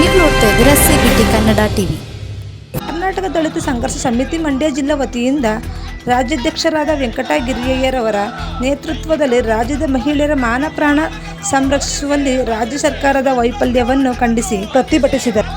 ನೀವು ನೋಡ್ತಾ ಇದ್ದೀರಾ ಸಿಬಿಟಿ ಕನ್ನಡ ಟಿವಿ. ಕರ್ನಾಟಕ ದಲಿತ ಸಂಘರ್ಷ ಸಮಿತಿ ಮಂಡ್ಯ ಜಿಲ್ಲಾ ವತಿಯಿಂದ ರಾಜ್ಯಾಧ್ಯಕ್ಷರಾದ ವೆಂಕಟಗಿರಿಯಯ್ಯರವರ ನೇತೃತ್ವದಲ್ಲಿ ರಾಜ್ಯದ ಮಹಿಳೆಯರ ಮಾನ ಪ್ರಾಣ ಸಂರಕ್ಷಿಸುವಲ್ಲಿ ರಾಜ್ಯ ಸರ್ಕಾರದ ವೈಫಲ್ಯವನ್ನು ಖಂಡಿಸಿ ಪ್ರತಿಭಟಿಸಿದರು.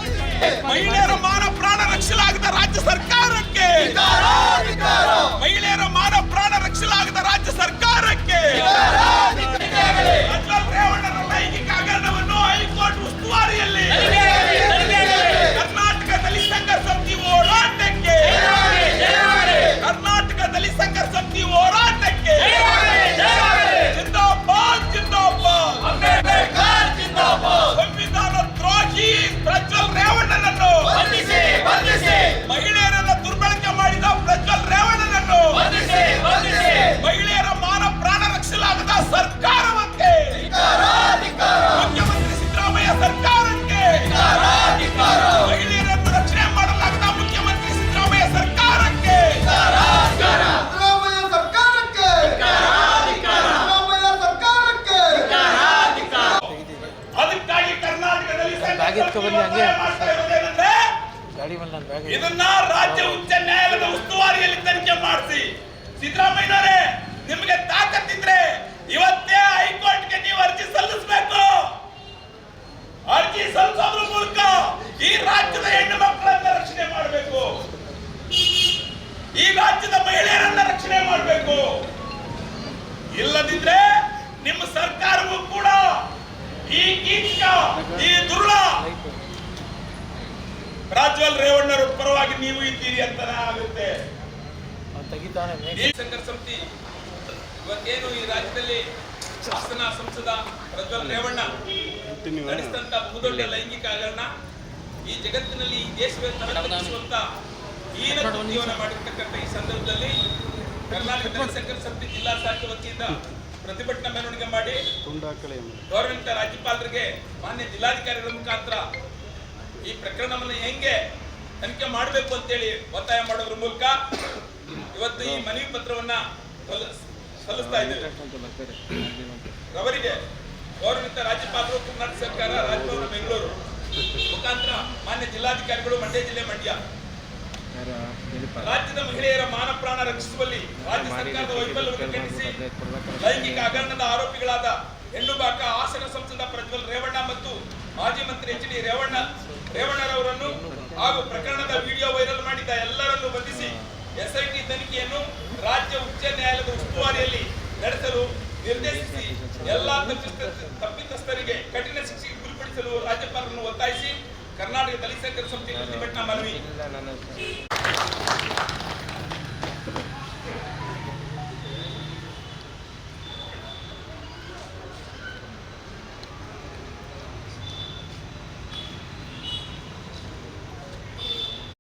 ಗಾಡಿ ಮೇಲೆ ಇದನ್ನ ರಾಜ್ಯ ಉಚ್ಚ ನ್ಯಾಯಾಲಯದ ಉಸ್ತುವಾರಿಯಲ್ಲಿ ತನಿಖೆ ಮಾಡಿಸಿ. ಸಿದ್ದರಾಮಯ್ಯನವರೇ, ನಿಮಗೆ ತಾಕತ್ತಿದ್ರೆ ಇವತ್ತೇ ಹೈಕೋರ್ಟ್ಗೆ ನೀವು ಅರ್ಜಿ ಸಲ್ಲಿಸಬೇಕು. ಅರ್ಜಿ ಸಲ್ಲಿಸೋದ್ರ ಮೂಲಕ ಈ ರಾಜ್ಯದ ಹೆಣ್ಣು ಮಕ್ಕಳನ್ನ ರಕ್ಷಣೆ ಮಾಡಬೇಕು. ಈ ರಾಜ್ಯದ ಮಹಿಳೆಯರನ್ನ ರಕ್ಷಣೆ ಮಾಡಬೇಕು. ಇಲ್ಲದಿದ್ರೆ ಈ ದುರುಳ ರಾಜ್ವಲ್ ರೇವಣ್ಣರ ಪರವಾಗಿ ನೀವು ಇದ್ದೀರಿ ಅಂತಾನೆ ಆಗುತ್ತೆ. ಸಂಘರ್ಷ ಸಮಿತಿ ಇವತ್ತೇನು ಈ ರಾಜ್ಯದಲ್ಲಿ ಶಾಸನ ಸಂಸದ ಪ್ರಜ್ವಲ್ ರೇವಣ್ಣ ನಡೆಸಿದಂತ ಬಹುದೊಡ್ಡ ಲೈಂಗಿಕ ಹಗರಣ ಈ ಜಗತ್ತಿನಲ್ಲಿ ಈ ದೇಶವೇ ತಲೆದೂಗಿಸುವಂತ ಹೀನ ಜೀವನ ಮಾಡಿರ್ತಕ್ಕಂಥ ಈ ಸಂದರ್ಭದಲ್ಲಿ ಕರ್ನಾಟಕ ಶಂಕರ್ ಸಂಘರ್ಷ ಸಮಿತಿ ಜಿಲ್ಲಾ ಶಾಖೆ ವತಿಯಿಂದ ಪ್ರತಿಭಟನಾ ಮೆರವಣಿಗೆ ಮಾಡಿ ಗೌರವಿತ ರಾಜ್ಯಪಾಲರಿಗೆ ಮಾನ್ಯ ಜಿಲ್ಲಾಧಿಕಾರಿಗಳ ಮುಖಾಂತರ ಈ ಪ್ರಕರಣವನ್ನು ಹೆಂಗೆ ತನಿಖೆ ಮಾಡಬೇಕು ಅಂತೇಳಿ ಒತ್ತಾಯ ಮಾಡೋದ್ರ ಮೂಲಕ ಇವತ್ತು ಈ ಮನವಿ ಪತ್ರವನ್ನ ಸಲ್ಲ- ಸಲ್ಲಿಸ್ತಾ ಇದ್ದೇವೆ. ಅವರಿಗೆ ಗೌರವಿತ ರಾಜ್ಯಪಾಲರು ಕರ್ನಾಟಕ ಸರ್ಕಾರ ರಾಜಭವನ ಬೆಂಗಳೂರು ಮುಖಾಂತರ ಮಾನ್ಯ ಜಿಲ್ಲಾಧಿಕಾರಿಗಳು ಮಂಡ್ಯ ಜಿಲ್ಲೆ ಮಂಡ್ಯ ರಾಜ್ಯದ ಮಹಿಳೆಯರ ಮಾನ ಪ್ರಾಣ ರಕ್ಷಿಸುವಲ್ಲಿ ರಾಜ್ಯ ಸರ್ಕಾರದ ವೈಫಲ್ಯವನ್ನು ಖಂಡಿಸಿ ಲೈಂಗಿಕ ಹಗರಣದ ಆರೋಪಿಗಳಾದ ಹೆಣ್ಣು ಬಾಕ ಹಾಸನ ಸಂಸದ ಪ್ರಜ್ವಲ್ ರೇವಣ್ಣ ಮತ್ತು ಮಾಜಿ ಮಂತ್ರಿ ಎಚ್ ಡಿ ರೇವಣ್ಣ ರೇವಣ್ಣರವರನ್ನು ಹಾಗೂ ಪ್ರಕರಣದ ವಿಡಿಯೋ ವೈರಲ್ ಮಾಡಿದ ಎಲ್ಲರನ್ನು ಬಂಧಿಸಿ ಎಸ್ಐಟಿ ತನಿಖೆಯನ್ನು ರಾಜ್ಯ ಉಚ್ಚ ನ್ಯಾಯಾಲಯದ ಉಸ್ತುವಾರಿಯಲ್ಲಿ ನಡೆಸಲು ನಿರ್ದೇಶಿಸಿ ಎಲ್ಲಾ ತಪ್ಪಿತ- ತಪ್ಪಿತಸ್ಥರಿಗೆ ಕಠಿಣ ಶಿಕ್ಷೆಗೆ ಗುರಿಪಡಿಸಲು ರಾಜ್ಯಪಾಲರನ್ನು ಒತ್ತಾಯಿಸಿ ಕರ್ನಾಟಕ ದಲಿತ ಸಮಿತಿ ಪ್ರತಿಭಟನಾ ಮನವಿ